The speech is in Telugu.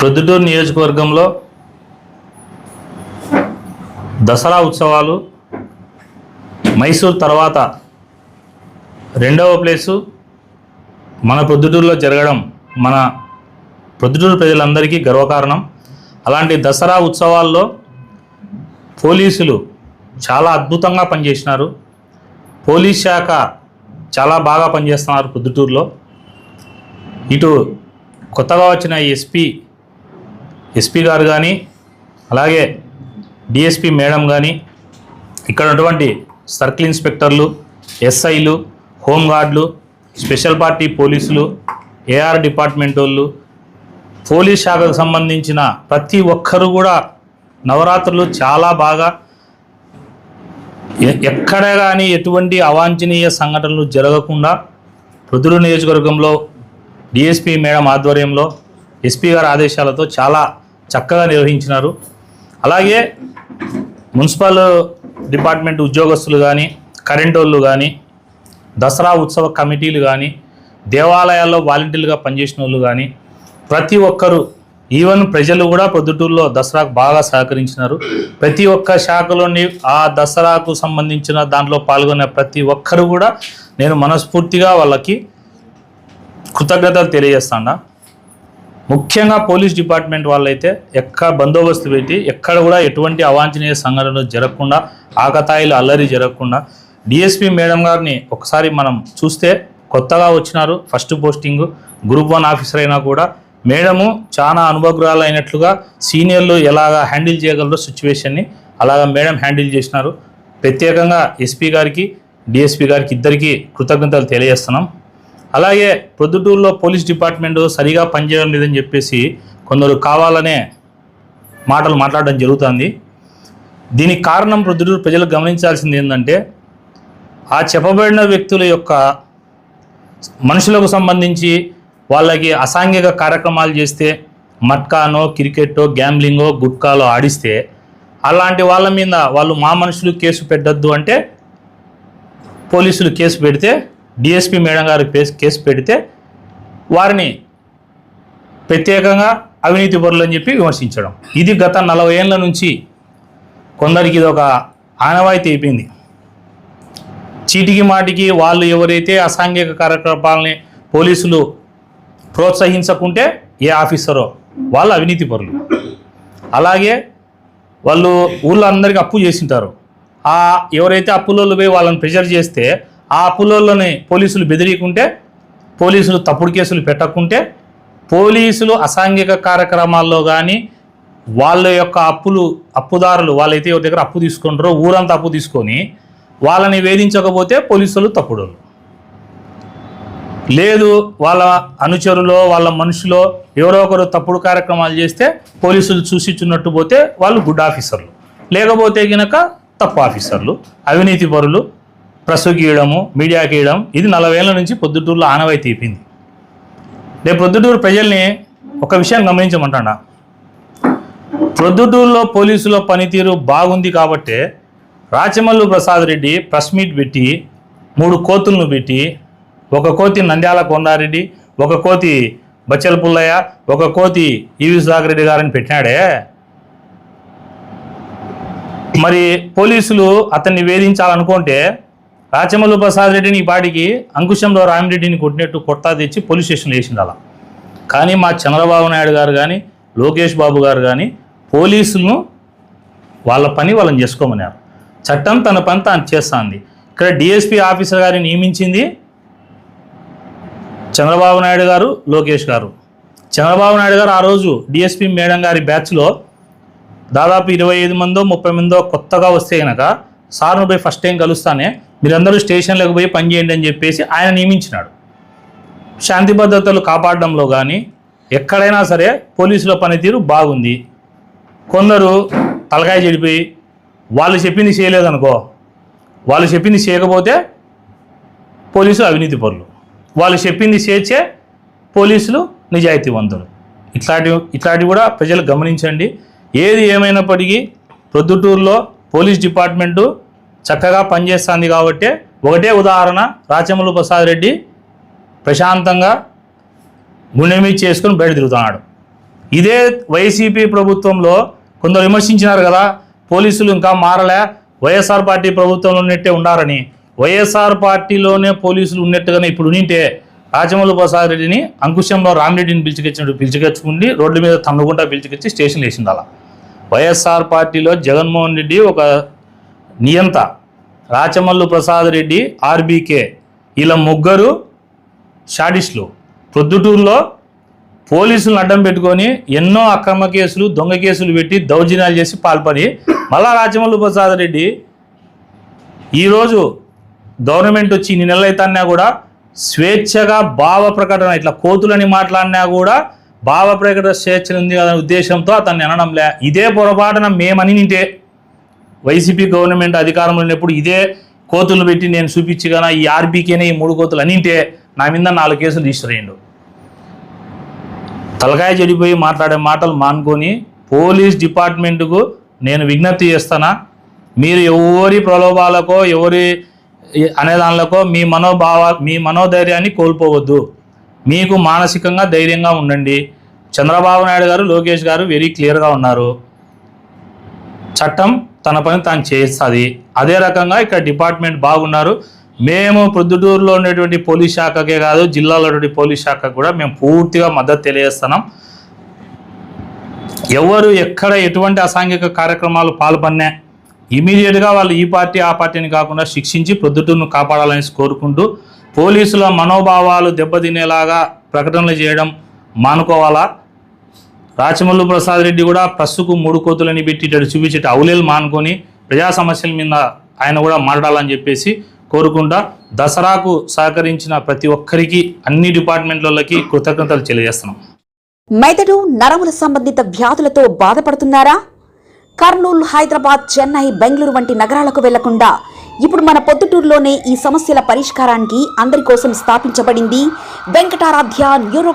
Proddatur నియోజకవర్గంలో దసరా ఉత్సవాలు మైసూర్ తర్వాత రెండవ ప్లేసు మన ప్రొద్దుటూరులో జరగడం మన ప్రొద్దుటూరు ప్రజలందరికీ గర్వకారణం. అలాంటి దసరా ఉత్సవాల్లో పోలీసులు చాలా అద్భుతంగా పనిచేసినారు. పోలీస్ శాఖ చాలా బాగా పనిచేస్తున్నారు ప్రొద్దుటూరులో. ఇటు కొత్తగా వచ్చిన ఎస్పీ ఎస్పీ గారు కానీ అలాగే డిఎస్పి మేడం కానీ ఇక్కడ ఉన్నటువంటి సర్కిల్ ఇన్స్పెక్టర్లు ఎస్ఐలు హోంగార్డులు స్పెషల్ పార్టీ పోలీసులు ఏఆర్ డిపార్ట్మెంట్ వాళ్ళు పోలీస్ శాఖకు సంబంధించిన ప్రతి ఒక్కరు కూడా నవరాత్రులు చాలా బాగా ఎక్కడ కానీ ఎటువంటి అవాంఛనీయ సంఘటనలు జరగకుండా రుదురు నియోజకవర్గంలో డిఎస్పి మేడం ఆధ్వర్యంలో ఎస్పీ గారి ఆదేశాలతో చాలా చక్కగా నిర్వహించినారు. అలాగే మున్సిపల్ డిపార్ట్మెంట్ ఉద్యోగస్తులు కానీ కరెంట్ వాళ్ళు కానీ దసరా ఉత్సవ కమిటీలు కానీ దేవాలయాల్లో వాలంటీర్లుగా పనిచేసిన వాళ్ళు కానీ ప్రతి ఒక్కరు ఈవెన్ ప్రజలు కూడా పొద్దుటూరులో దసరాకు బాగా సహకరించినారు. ప్రతి ఒక్క శాఖలోని ఆ దసరాకు సంబంధించిన దాంట్లో పాల్గొనే ప్రతి ఒక్కరు కూడా నేను మనస్ఫూర్తిగా వాళ్ళకి కృతజ్ఞతలు తెలియజేస్తాను? ముఖ్యంగా పోలీస్ డిపార్ట్మెంట్ వాళ్ళైతే ఎక్కడ బందోబస్తు పెట్టి ఎక్కడ కూడా ఎటువంటి అవాంఛనీయ సంఘటనలు జరగకుండా ఆకతాయిలు అల్లరి జరగకుండా డిఎస్పి మేడం గారిని ఒకసారి మనం చూస్తే కొత్తగా వచ్చినారు first posting group one officer అయినా కూడా. మేడము చాలా అనుభవగ్రహాలు అయినట్లుగా సీనియర్లు ఎలాగా హ్యాండిల్ చేయగలరో సిచ్యువేషన్ని అలాగా మేడం హ్యాండిల్ చేసినారు. ప్రత్యేకంగా ఎస్పీ గారికి డిఎస్పీ గారికి ఇద్దరికీ కృతజ్ఞతలు తెలియజేస్తున్నాం. అలాగే ప్రొద్దుటూరులో పోలీస్ డిపార్ట్మెంట్ సరిగా పనిచేయడం లేదని చెప్పేసి కొందరు కావాలనే మాటలు మాట్లాడడం జరుగుతుంది. దీనికి కారణం ప్రొద్దుటూరు ప్రజలు గమనించాల్సింది ఏంటంటే ఆ చెప్పబడిన వ్యక్తుల యొక్క మనుషులకు సంబంధించి వాళ్ళకి అసాంఘిక కార్యక్రమాలు చేస్తే మట్కానో క్రికెట్టో గ్యాంబ్లింగో గుట్కాలో ఆడిస్తే అలాంటి వాళ్ళ మీద వాళ్ళు మా మనుషులు కేసు పెట్టద్దు అంటే పోలీసులు కేసు పెడితే డిఎస్పి మేడం గారు కేసు పెడితే వారిని ప్రత్యేకంగా అవినీతి పరులు అని చెప్పి విమర్శించడం. ఇది గత నలభై ఏళ్ళ నుంచి కొందరికి ఇది ఒక ఆనవాయితీ అయిపోయింది చీటికి మాటికి వాళ్ళు ఎవరైతే అసాంఘిక కార్యకలాపాలని పోలీసులు ప్రోత్సహించకుంటే ఏ ఆఫీసరో వాళ్ళు అవినీతి పరులు అలాగే వాళ్ళు ఊళ్ళో అందరికీ అప్పు చేసింటారు. ఆ ఎవరైతే అప్పులోళ్ళు పోయి వాళ్ళని ప్రెషర్ చేస్తే ఆ అప్పులోళ్ళని పోలీసులు బెదిరియకుంటే పోలీసులు తప్పుడు కేసులు పెట్టకుంటే పోలీసులు అసాంఘిక కార్యక్రమాల్లో కానీ వాళ్ళ యొక్క అప్పులు అప్పుదారులు వాళ్ళైతే ఎవరి దగ్గర అప్పు తీసుకుంటారో ఊరంతా అప్పు తీసుకొని వాళ్ళని వేధించకపోతే పోలీసులు తప్పుడు లేదు వాళ్ళ అనుచరులో వాళ్ళ మనుషులో ఎవరో ఒకరు తప్పుడు కార్యక్రమాలు చేస్తే పోలీసులు చూసిచున్నట్టు పోతే వాళ్ళు గుడ్ ఆఫీసర్లు. లేకపోతే గనక తప్పు ఆఫీసర్లు అవినీతి పరులు ప్రెస్ గీయడము మీడియాకి గీయడం ఇది నలభై నుంచి పొద్దుటూరులో ఆనవాయి తీపింది. రేపు పొద్దుటూరు ప్రజల్ని ఒక విషయం గమనించమంటాడా ప్రొద్దుటూరులో పోలీసుల పనితీరు బాగుంది కాబట్టే రాచమల్లు ప్రసాద్ రెడ్డి ప్రెస్ మీట్ పెట్టి మూడు కోతులను పెట్టి ఒక కోతి నంద్యాల కొండారెడ్డి ఒక కోతి బచ్చల పుల్లయ్య ఒక కోతి ఈవి సుధాకర్ రెడ్డి గారిని పెట్టినాడే? మరి పోలీసులు అతన్ని వేధించాలనుకుంటే రాచమల్లు ప్రసాద్ రెడ్డిని ఈ పాటికి అంకుశంలో రామిరెడ్డిని కొట్టినట్టు కొట్టా తెచ్చి పోలీస్ స్టేషన్లో వేసింది అలా. కానీ మా చంద్రబాబు నాయుడు గారు కానీ లోకేష్ బాబు గారు కానీ పోలీసులను వాళ్ళ పని వాళ్ళని చేసుకోమన్నారు. చట్టం తన పని తాను చేస్తుంది. ఇక్కడ డిఎస్పీ ఆఫీసర్ గారిని నియమించింది చంద్రబాబు నాయుడు గారు లోకేష్ గారు. చంద్రబాబు నాయుడు గారు ఆ రోజు డిఎస్పీ మేడం గారి బ్యాచ్లో దాదాపు ఇరవై ఐదు మందో ముప్పై మందో కొత్తగా వస్తే కనుక సార్ను పోయి ఫస్ట్ టైం కలుస్తానే మీరందరూ స్టేషన్లోకి పోయి పనిచేయండి అని చెప్పేసి ఆయన నియమించినాడు. శాంతి భద్రతలు కాపాడడంలో కానీ ఎక్కడైనా సరే పోలీసుల పనితీరు బాగుంది. కొందరు తలకాయ చెడిపోయి వాళ్ళు చెప్పింది చేయలేదనుకో వాళ్ళు చెప్పింది చేయకపోతే పోలీసులు అవినీతి పరులు. వాళ్ళు చెప్పింది చేర్చే పోలీసులు నిజాయితీవంతులు. ఇట్లాంటివి ఇట్లాంటివి కూడా ప్రజలు గమనించండి. ఏది ఏమైనప్పటికీ ప్రొద్దుటూరులో పోలీస్ డిపార్ట్మెంటు చక్కగా పనిచేస్తుంది కాబట్టి ఒకటే ఉదాహరణ రాచమల్లు ప్రసాద్ రెడ్డి ప్రశాంతంగా గుండె మీద చేసుకుని బయట తిరుగుతున్నాడు. ఇదే వైసీపీ ప్రభుత్వంలో కొందరు విమర్శించినారు కదా పోలీసులు ఇంకా మారలే వైఎస్ఆర్ పార్టీ ప్రభుత్వంలో ఉన్నట్టే ఉండారని వైఎస్ఆర్ పార్టీలోనే పోలీసులు ఉన్నట్టుగానే ఇప్పుడు ఉంటే రాజమౌళి ప్రసాద్ రెడ్డిని అంకుశంలో రామిరెడ్డిని పిలిచికొచ్చినట్టు పిలిచికొచ్చుకుండి రోడ్ల మీద తన్నుకుంటా పిలిచికొచ్చి స్టేషన్ వేసింది అలా వైఎస్ఆర్ పార్టీలో జగన్మోహన్ రెడ్డి ఒక నియంత రాచమల్లు ప్రసాద్ రెడ్డి ఆర్బీకే ఇలా ముగ్గురు షాడిస్టులు ప్రొద్దుటూరులో పోలీసులను అడ్డం పెట్టుకొని ఎన్నో అక్రమ కేసులు దొంగ కేసులు పెట్టి దౌర్జన్యాలు చేసి పాల్పడి మళ్ళా రాచమల్లు ప్రసాద్ రెడ్డి ఈరోజు గవర్నమెంట్ వచ్చి ఇన్ని నెలలు కూడా స్వేచ్ఛగా భావ ప్రకటన ఇట్లా కోతులని మాట్లాడినా కూడా భావ ప్రకటన స్వేచ్ఛ ఉంది కదా ఉద్దేశంతో అతన్ని అనడంలే ఇదే పొరపాటున మేమని నింటే వైసీపీ గవర్నమెంట్ అధికారంలో ఉన్నప్పుడు ఇదే కోతులు పెట్టి నేను చూపించగల ఈ ఆర్బీకేనే ఈ మూడు కోతులు అనింటే నా మీద నాలుగు కేసులు తీసుకురేయండు తలకాయ చెడిపోయి మాట్లాడే మాటలు మానుకొని పోలీస్ డిపార్ట్మెంట్కు నేను విజ్ఞప్తి చేస్తానా? మీరు ఎవరి ప్రలోభాలకో ఎవరి అనేదానిలకో మీ మనోభావ మీ మనోధైర్యాన్ని కోల్పోవద్దు. మీకు మానసికంగా ధైర్యంగా ఉండండి. చంద్రబాబు నాయుడు గారు లోకేష్ గారు వెరీ క్లియర్గా ఉన్నారు. చట్టం తన పని తాను చేస్తుంది. అదే రకంగా ఇక్కడ డిపార్ట్మెంట్ బాగున్నారు. మేము ప్రొద్దుటూరులో ఉండేటువంటి పోలీస్ శాఖకే కాదు జిల్లాలో ఉన్నటువంటి పోలీస్ శాఖకు కూడా మేము పూర్తిగా మద్దతు తెలియజేస్తున్నాం. ఎవరు ఎక్కడ ఎటువంటి అసాంఘిక కార్యక్రమాలు పాల్పడినా ఇమీడియట్గా వాళ్ళు ఈ పార్టీ ఆ పార్టీని కాకుండా శిక్షించి ప్రొద్దుటూరును కాపాడాలని కోరుకుంటూ పోలీసుల మనోభావాలు దెబ్బతినేలాగా ప్రకటనలు చేయడం మానుకోవాలా? రాచమల్లు ప్రసాద్ రెడ్డి కూడా ప్రస్తుకు మూడు కోతులని పెట్టి ఇటు చూపించేట అవులేలు మానుకొని ప్రజా సమస్యల మీద ఆయన కూడా మాట్లాడాలని చెప్పేసి కోరుకుంటా. దసరాకు సహకరించిన ప్రతి ఒక్కరికి అన్ని డిపార్ట్మెంట్లకి కృతజ్ఞతలు తెలియజేస్తున్నాం. మెదడు నరముల సంబంధిత వ్యాధులతో బాధపడుతున్నారా? కర్నూలు హైదరాబాద్ చెన్నై బెంగళూరు వంటి నగరాలకు వెళ్ళకుండా ఇప్పుడు మన పొద్దుటూరులోనే ఈ సమస్యల పరిష్కారానికి అందరి కోసం స్థాపించబడింది వెంకటారాధ్య న్యూరో